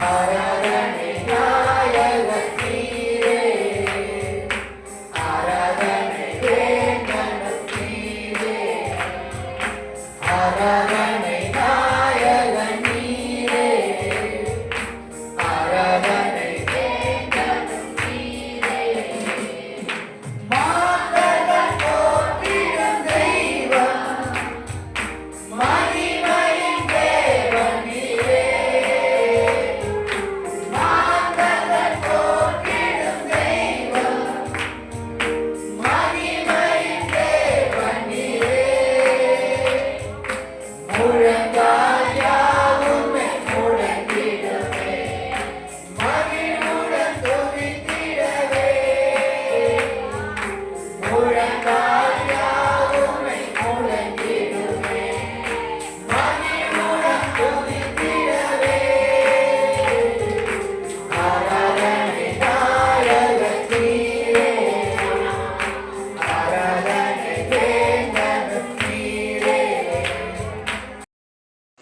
Hare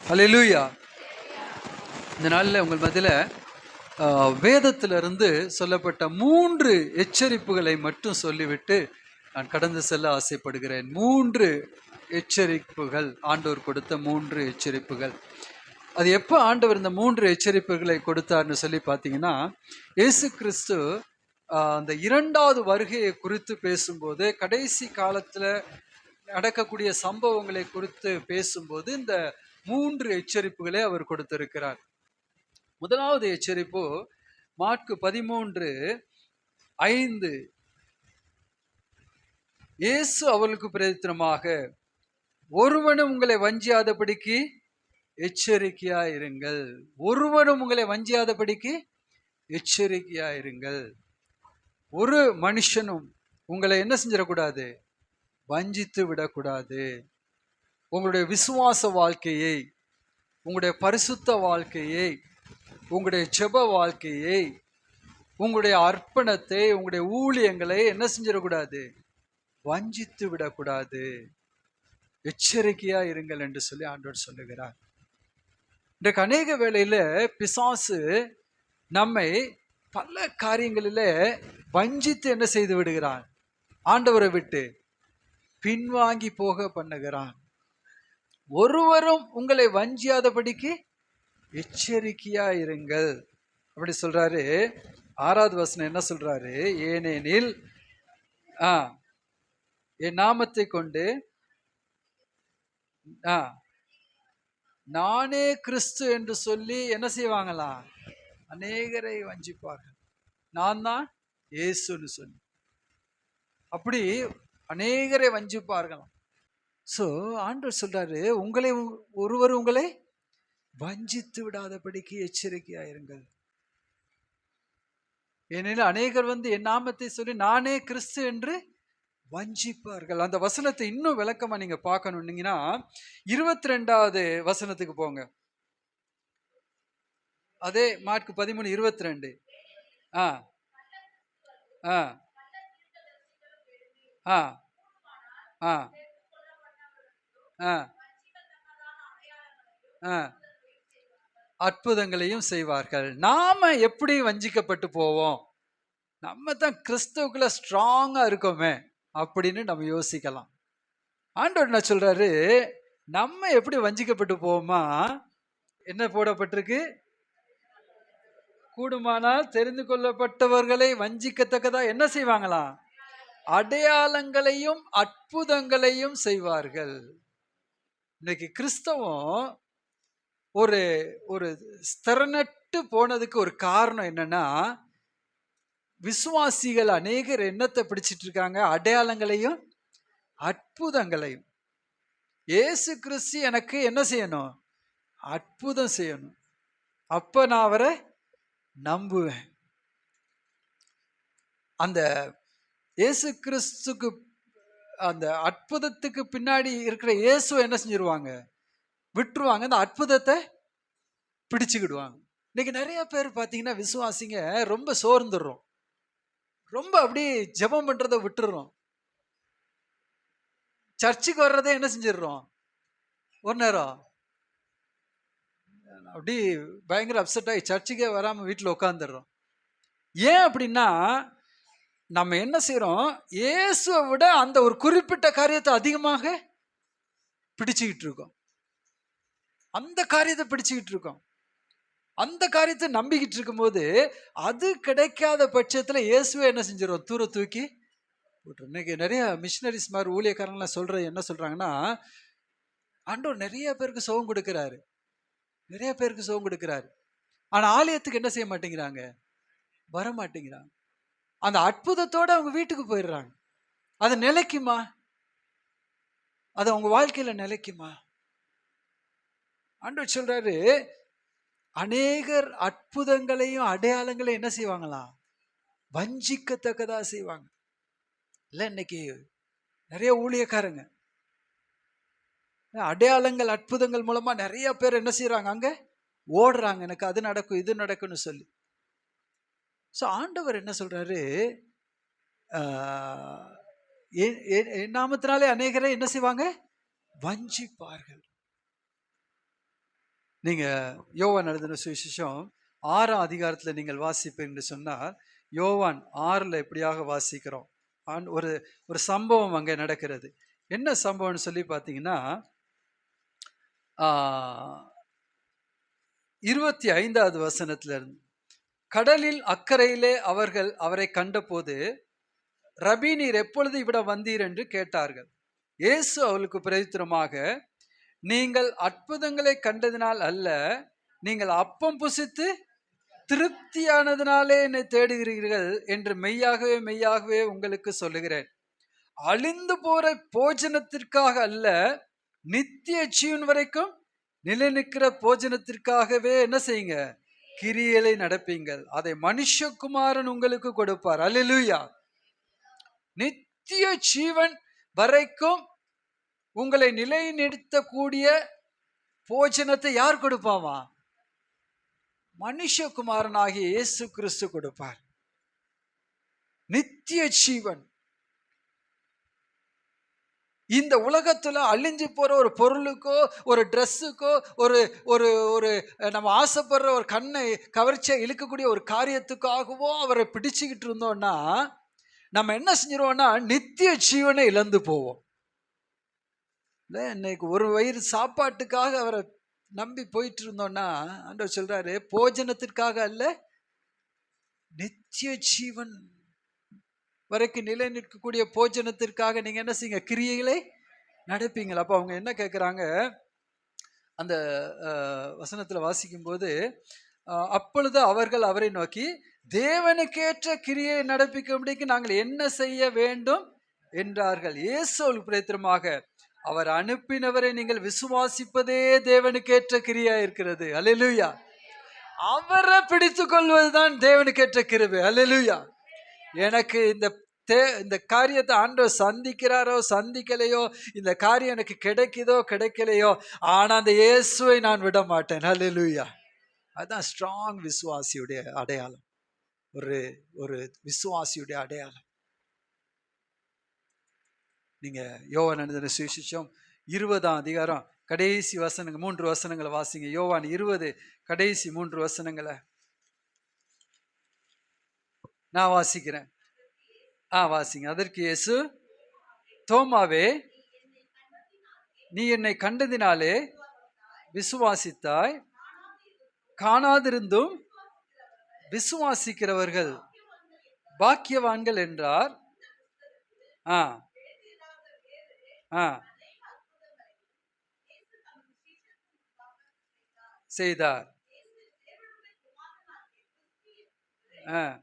ஹalleluya. இந்த நாளில் உங்கள் மதியில் வேதத்திலிருந்து சொல்லப்பட்ட மூன்று எச்சரிப்புகளை மட்டும் சொல்லிவிட்டு நான் கடந்து செல்ல ஆசைப்படுகிறேன். மூன்று எச்சரிப்புகள். ஆண்டவர் கொடுத்த மூன்று எச்சரிப்புகள். அது எப்போ ஆண்டவர் இந்த மூன்று எச்சரிப்புகளை கொடுத்தார்னு சொல்லி பார்த்தீங்கன்னா இயேசு கிறிஸ்து அந்த இரண்டாவது வருகையை குறித்து பேசும்போது கடைசி காலத்தில் நடக்கக்கூடிய சம்பவங்களை குறித்து பேசும்போது இந்த மூன்று எச்சரிப்புகளை அவர் கொடுத்திருக்கிறார். முதலாவது எச்சரிப்பு மார்க்கு பதிமூன்று ஐந்து இயேசு அவளுக்கு பிரதித்திரமாக ஒருவனும் உங்களை வஞ்சியாதபடிக்கு எச்சரிக்கையா இருங்கள் ஒருவனும் உங்களை வஞ்சியாதபடிக்கு எச்சரிக்கையா இருங்கள் ஒரு மனுஷனும் உங்களை என்ன செஞ்சிடக்கூடாது? வஞ்சித்து விடக்கூடாது. உங்களுடைய விசுவாச வாழ்க்கையை உங்களுடைய பரிசுத்த வாழ்க்கையை உங்களுடைய செப வாழ்க்கையை உங்களுடைய அர்ப்பணத்தை உங்களுடைய ஊழியங்களை என்ன செஞ்சிடக்கூடாது? வஞ்சித்து விடக்கூடாது. எச்சரிக்கையா இருங்கள் என்று சொல்லி ஆண்டவர் சொல்லுகிறார். இன்றைக்கு அநேக வேளையில பிசாசு நம்மை பல காரியங்களில வஞ்சித்து என்ன செய்து விடுகிறான்? ஆண்டவரை விட்டு பின்வாங்கி போக பண்ணுகிறான். ஒருவரும் உங்களை வஞ்சியாதபடிக்கு எச்சரிக்கையா இருங்கள். அப்படி சொல்றாரு. ஆறாவது வசனம் என்ன சொல்றாரு? ஏனெனில் ஆ என் நாமத்தை கொண்டு ஆ நானே கிறிஸ்து என்று சொல்லி என்ன செய்வாங்களா? அநேகரை வஞ்சிப்பார்கள். நான் தான் ஏசுன்னு சொல்லி. அப்படி அநேகரை வஞ்சிப்பார்களாம். ஸோ ஆண்டவர் சொல்றாரு உங்களை ஒருவர் உங்களை வஞ்சித்து விடாதபடிக்கு எச்சரிக்கையா இருங்கள். ஏனெனில் அநேகர் வந்து என் நாமத்தை சொல்லி நானே கிறிஸ்து என்று வஞ்சிப்பார்கள். அந்த வசனத்தை இன்னும் விளக்கமா நீங்க பார்க்கணுன்னீங்கன்னா இருபத்தி ரெண்டாவது வசனத்துக்கு போங்க. அதே மார்க் பதிமூணு இருபத்தி ரெண்டு ஆ. ஆ. ஆ. ஆ. ஆ. ஆ. அற்புதங்களையும் செய்வார்கள். நாம எப்படி வஞ்சிக்கப்பட்டு போவோம்? நம்ம தான் கிறிஸ்துவுக்குள்ள ஸ்ட்ராங்கா இருக்கோமே. அப்படின்னு நம்ம யோசிக்கலாம். ஆண்டவர் என்ன சொல்றாரு? நம்ம எப்படி வஞ்சிக்கப்பட்டு போவோமா? என்ன போடப்பட்டிருக்கு? கூடுமானால் தெரிந்து கொள்ளப்பட்டவர்களை வஞ்சிக்கத்தக்கதா என்ன செய்வாங்களாம் அடையாளங்களையும் அற்புதங்களையும் செய்வார்கள். இன்னைக்கு கிறிஸ்தவம் ஒரு ஒரு ஸ்திரநட்டு போனதுக்கு ஒரு காரணம் என்னன்னா விசுவாசிகள் அநேகர் என்னத்தை பிடிச்சிட்டு இருக்காங்க அடையாளங்களையும் அற்புதங்களையும். இயேசு கிறிஸ்து எனக்கு என்ன செய்யணும்? அற்புதம் செய்யணும். அப்ப நான் அவரை நம்புவேன். அந்த இயேசு கிறிஸ்துக்கு அந்த அற்புதத்துக்கு பின்னாடி இருக்கிற இயேசுவை என்ன செஞ்சிருவாங்க? விட்டுருவாங்க. அந்த அற்புதத்தை பிடிச்சுக்கிடுவாங்க. இன்னைக்கு நிறைய பேர் பார்த்தீங்கன்னா விசுவாசிங்க ரொம்ப சோர்ந்துடுறோம். ரொம்ப அப்படியே ஜெபம் பண்றதை விட்டுடுறோம் சர்ச்சுக்கு வர்றதே என்ன செஞ்சிடுறோம்? ஒரு நேரம். அப்படி பயங்கர அப்செட் ஆகி சர்ச்சுக்கே வராமல் வீட்டில் உட்காந்துடுறோம் ஏன் அப்படின்னா நம்ம என்ன செய்கிறோம் இயேசுவை விட அந்த ஒரு குறிப்பிட்ட காரியத்தை அதிகமாக பிடிச்சுக்கிட்டு இருக்கோம். அந்த காரியத்தை பிடிச்சுக்கிட்டு இருக்கோம். அந்த காரியத்தை நம்பிக்கிட்டு இருக்கும்போது அது கிடைக்காத பட்சத்தில் இயேசுவை என்ன செஞ்சிடும் தூர தூக்கி இன்னைக்கு நிறைய மிஷினரிஸ் மாதிரி ஊழியக்காரங்களாம் சொல்கிற என்ன சொல்கிறாங்கன்னா ஆண்டவர் நிறைய பேருக்கு சுகம் கொடுக்குறாரு. நிறைய பேருக்கு சுகம் கொடுக்குறாரு. ஆனால் ஆலயத்துக்கு என்ன செய்ய மாட்டேங்கிறாங்க? வர மாட்டேங்கிறாங்க அந்த அற்புதத்தோடு அவங்க வீட்டுக்கு போயிடுறாங்க. அது நிலைக்குமா? அது அவங்க வாழ்க்கையில் நிலைக்குமா? ஆண்டவர் சொல்கிறாரு அநேகர் அற்புதங்களையும் அடையாளங்களையும் என்ன செய்வாங்களாம் வஞ்சிக்கத்தக்கதா செய்வாங்க. இல்லை இன்னைக்கு நிறைய ஊழியக்காரங்க. அடையாளங்கள் அற்புதங்கள் மூலமா நிறைய பேர் என்ன செய்கிறாங்க அங்க ஓடுறாங்க. எனக்கு அது நடக்கும் இது நடக்கும்னு சொல்லி. ஸோ ஆண்டவர் என்ன சொல்றாரு? என் என்- என் நாமத்தினாலே அநேகரை என்ன செய்வாங்க? வஞ்சிப்பார்கள். நீங்க யோவான் எழுதின சுவிசேஷம் ஆறாம் அதிகாரத்துல நீங்கள் வாசிப்பீங்கன்னு சொன்னால் யோவான் ஆறுல எப்படியாக வாசிக்கிறோம்? ஆண் ஒரு ஒரு சம்பவம் அங்கே நடக்கிறது. என்ன சம்பவம்னு சொல்லி பார்த்தீங்கன்னா இருபத்தி ஐந்தாவது வசனத்துல இருந்து கடலில் அக்கறையிலே அவர்கள் அவரை கண்டபோது ரபி நீர் எப்பொழுது இவிட வந்தீர் என்று கேட்டார்கள். இயேசு அவளுக்கு பிரதித்திரமாக நீங்கள் அற்புதங்களை கண்டதினால் அல்ல நீங்கள் அப்பம் புசித்து திருப்தியானதினாலே என்னை தேடுகிறீர்கள் என்று மெய்யாகவே மெய்யாகவே உங்களுக்கு சொல்லுகிறேன். அழிந்து போற போஜனத்திற்காக அல்ல நித்திய ஜீவன் வரைக்கும் நிலை நிற்கிற போஜனத்திற்காகவே என்ன செய்யுங்க? கிரியலை நடப்பீங்கள். அதை மனுஷகுமாரன் உங்களுக்கு கொடுப்பார். அலிலுயா நித்திய ஜீவன் வரைக்கும் உங்களை நிலைநிறுத்தக்கூடிய போஜனத்தை யார் கொடுப்பாவா மனுஷகுமாரனாகிய இயேசு கிறிஸ்து கொடுப்பார். நித்திய ஜீவன். இந்த உலகத்துல அழிஞ்சு போற ஒரு பொருளுக்கோ ஒரு ட்ரெஸ்ஸுக்கோ ஒரு ஒரு ஒரு நம்ம ஆசைப்படுற ஒரு கண்ணை கவர்ச்சியா இழுக்கக்கூடிய ஒரு காரியத்துக்காகவோ அவரை பிடிச்சுக்கிட்டு இருந்தோம்னா நம்ம என்ன செஞ்சிருவோம்னா நித்திய ஜீவனை இழந்து போவோம். இல்லை இன்னைக்கு ஒரு வயிறு சாப்பாட்டுக்காக அவரை நம்பி போயிட்டு இருந்தோம்னா ஆண்டவர் சொல்றாரு போஜனத்திற்காக அல்ல நித்திய ஜீவன் வரைக்கும் நிலை நிற்கக்கூடிய போஜனத்திற்காக நீங்க என்ன செய்யுங்க? கிரியைகளை நடப்பீங்களா. அப்போ அவங்க என்ன கேட்குறாங்க அந்த வசனத்தில் வாசிக்கும்போது அப்பொழுது அவர்கள் அவரை நோக்கி தேவனுக்கேற்ற கிரியை நடப்பிக்கும்படிக்கு நாங்கள் என்ன செய்ய வேண்டும்? என்றார்கள். இயேசு பிரயத்திரமாக அவர் அனுப்பினவரை நீங்கள் விசுவாசிப்பதே தேவனுக்கேற்ற கிரியா இருக்கிறது அல்லேலூயா அவரை பிடித்து கொள்வதுதான் தேவனுக்கேற்ற கிருபை. அல்லேலூயா எனக்கு இந்த தே இந்த காரியத்தை ஆண்டவர் சந்திக்கிறாரோ சந்திக்கலையோ இந்த காரியம் எனக்கு கிடைக்குதோ கிடைக்கலையோ ஆனா அந்த இயேசுவை நான் விட மாட்டேன் அல்லேலூயா அதுதான் ஸ்ட்ராங் விசுவாசியுடைய அடையாளம். ஒரு ஒரு விசுவாசியுடைய அடையாளம். நீங்கள் யோவான் எழுதின சுவிசிஷம் இருபதாம் அதிகாரம் கடைசி வசனங்கள் மூன்று வசனங்களை வாசிங்க. யோவான் இருபது கடைசி மூன்று வசனங்களை நான் வாசிக்கிறேன். ஆ வாசிங்க. அதற்கு இயேசு தோமாவே நீ என்னை கண்டதினாலே விசுவாசித்தாய். காணாதிருந்தும் விசுவாசிக்கிறவர்கள் பாக்கியவான்கள் என்றார். ஆ. செய்தார். ஆ.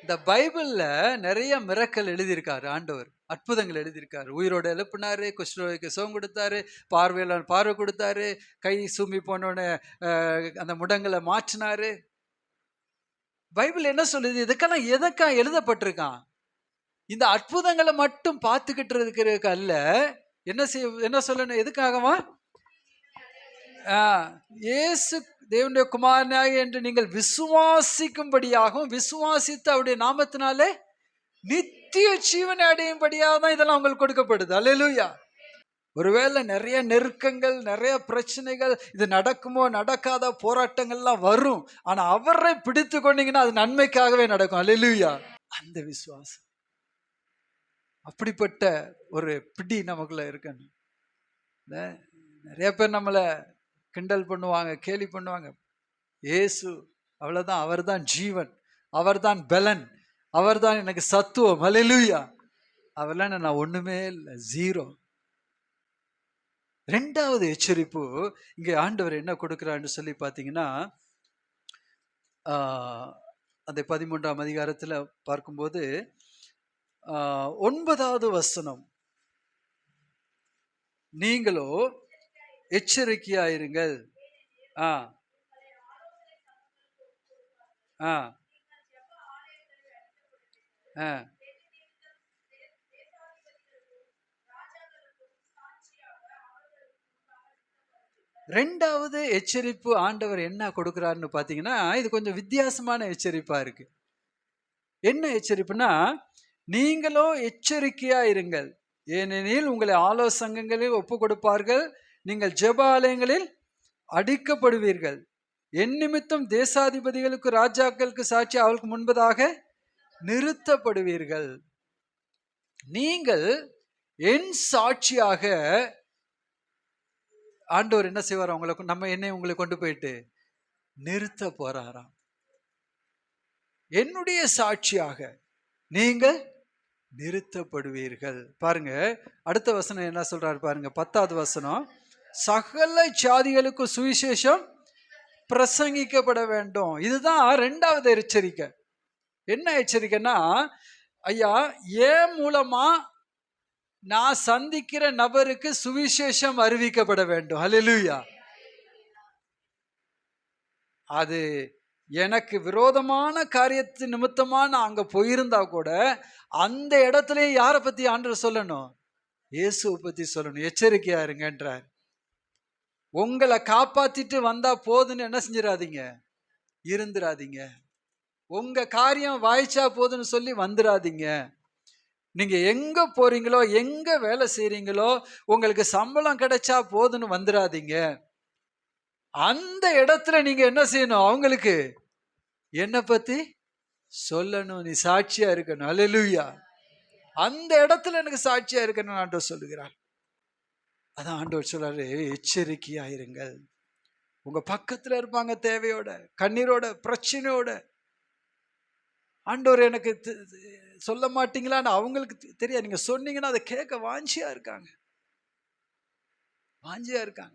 இந்த பைபிள்ல நிறைய மிரக்கல் எழுதியிருக்காரு ஆண்டவர். அற்புதங்கள் எழுதியிருக்காரு. உயிரோடு எழுப்பினாரு குஷ்டரோகிக்கு சுகம் கொடுத்தாரு பார்வையில் பார்வை கொடுத்தாரு கை சூம்பி போனோடனே அந்த முடங்களை மாற்றினாரு. பைபிள் என்ன சொல்லுது? இதுக்கெல்லாம் எதற்கா எழுதப்பட்டிருக்கான்? இந்த அற்புதங்களை மட்டும் பார்த்துக்கிட்டு இருக்கிறதுக்கு அல்ல என்ன செய்ய என்ன சொல்லணும்? எதுக்காகவா? ஆ, இயேசு தேவனுடைய குமாரனாக என்று நீங்கள் விசுவாசிக்கும்படியாகவும் விசுவாசித்து அவருடைய நாமத்தினாலே நித்திய ஜீவனை அடையும்படியாக தான் இதெல்லாம் உங்களுக்கு கொடுக்கப்படுது. அலையலூயா ஒருவேளை நிறைய நெருக்கங்கள் நிறைய பிரச்சனைகள் இது நடக்குமோ நடக்காத போராட்டங்கள்லாம் வரும். ஆனால் அவரை பிடித்து கொண்டீங்கன்னா அது நன்மைக்காகவே நடக்கும். அல்லேலூயா அந்த விசுவாசம். அப்படிப்பட்ட ஒரு பிடி நமக்குள்ள இருக்கணும் நிறைய பேர் நம்மளை கிண்டல் பண்ணுவாங்க கேலி பண்ணுவாங்க. ஏசு அவ்வளோதான் அவர் அவர்தான் ஜீவன். அவர்தான் பலன். அவர்தான் எனக்கு சத்துவம். அலையிலுயா அவர்லாம் நான் ஒண்ணுமே இல்லை. ஜீரோ ரெண்டாவது எச்சரிப்பு இங்கே ஆண்டவர் என்ன கொடுக்குறான்னு சொல்லி பார்த்தீங்கன்னா அந்த பதிமூன்றாம் அதிகாரத்தில் பார்க்கும்போது ஒன்பதாவது வசனம். நீங்களோ எச்சரிக்கையாயிருங்கள். ஆ. ஆ. ரெண்டாவது எச்சரிப்பு ஆண்டவர் என்ன கொடுக்குறாருன்னு பார்த்தீங்கன்னா இது கொஞ்சம் வித்தியாசமான எச்சரிப்பா இருக்கு. என்ன எச்சரிப்புனா நீங்களோ எச்சரிக்கையா இருங்கள். ஏனெனில் உங்களை ஆலோசங்கங்களில் ஒப்பு கொடுப்பார்கள். நீங்கள் ஜெப ஆலயங்களில் அடிக்கப்படுவீர்கள். என் நிமித்தம் தேசாதிபதிகளுக்கு ராஜாக்களுக்கு சாட்சி அவளுக்கு முன்பதாக நிறுத்தப்படுவீர்கள். நீங்கள் என் சாட்சியாக ஆண்டவர் என்ன செய்வார்? அவங்களை நம்ம என்னை உங்களை கொண்டு போயிட்டு நிறுத்த போறாராம். என்னுடைய சாட்சியாக நீங்கள் நிறுத்தப்படுவீர்கள். பாருங்க அடுத்த வசனம் என்ன சொல்றாரு பாருங்க பத்தாவது வசனம். சகல ஜாதிகளுக்கும் சுவிசேஷம் பிரசங்கிக்கப்பட வேண்டும். இதுதான் ரெண்டாவது எச்சரிக்கை. என்ன எச்சரிக்கைன்னா ஐயா ஏன் மூலமா நான் சந்திக்கிற நபருக்கு சுவிசேஷம் அறிவிக்கப்பட வேண்டும். ஹalleluya அது எனக்கு விரோதமான காரியத்து நிமித்தமா நான் அங்க போயிருந்தா கூட அந்த இடத்துலயும் யாரை பத்தி ஆண்டவர் சொல்லணும்? இயேசுவை பத்தி சொல்லணும். எச்சரிக்கையா இருங்கன்றார். உங்களை காப்பாத்திட்டு வந்தா போதுன்னு என்ன செஞ்சிடாதீங்க? இருந்துடாதீங்க. உங்க காரியம் வாய்ச்சா போதுன்னு சொல்லி வந்துடாதீங்க நீங்க எங்க போறீங்களோ எங்க வேலை செய்றீங்களோ உங்களுக்கு சம்பளம் கிடைச்சா போதுன்னு வந்துடாதீங்க அந்த இடத்துல நீங்க என்ன செய்யணும்? அவங்களுக்கு என்ன பத்தி சொல்லணும். நீ சாட்சியா இருக்கணும். அலலுயா அந்த இடத்துல எனக்கு சாட்சியா இருக்கணும் ஆண்டவர் சொல்லுகிறார். அதான் ஆண்டவர் சொல்றாரு எச்சரிக்கையாயிருங்கள் உங்கள் உங்க பக்கத்துல இருப்பாங்க தேவையோட கண்ணீரோட பிரச்சனையோட ஆண்டவர் எனக்கு சொல்ல மாட்டீங்களான்னு அவங்களுக்கு தெ- தெரியாது. நீங்கள் சொன்னீங்கன்னா அதை கேட்க வாஞ்சியா இருக்காங்க. வாஞ்சியாக இருக்காங்க.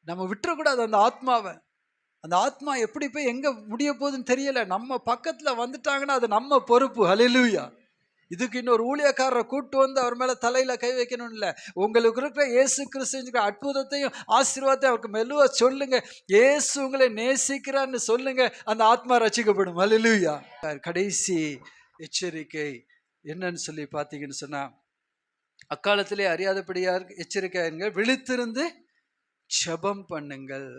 நம்ம விட்டுறக்கூடாது அந்த ஆத்மாவை. அந்த ஆத்மா எப்படி போய் எங்கே முடிய போகுதுன்னு தெரியலை. நம்ம பக்கத்தில் வந்துட்டாங்கன்னா அது நம்ம பொறுப்பு. ஹalleluya இதுக்கு இன்னொரு ஊழியக்காரரை கூட்டு வந்து அவர் மேலே தலையில் கை வைக்கணும் இல்லை. உங்களுக்கு இருக்கிற இயேசு கிறிஸ்துங்கிற அற்புதத்தையும் ஆசீர்வாதத்தையும் அவருக்கு மெல்லுவா சொல்லுங்க. இயேசு உங்களை நேசிக்கிறான்னு சொல்லுங்க. அந்த ஆத்மா ரசிக்கப்படும். ஹalleluya கடைசி எச்சரிக்கை என்னன்னு சொல்லி பார்த்தீங்கன்னு சொன்னால் அக்காலத்திலே அறியாதபடியாக எச்சரிக்கையாருங்க விழித்திருந்து ஜபம் பண்ணுங்கள்.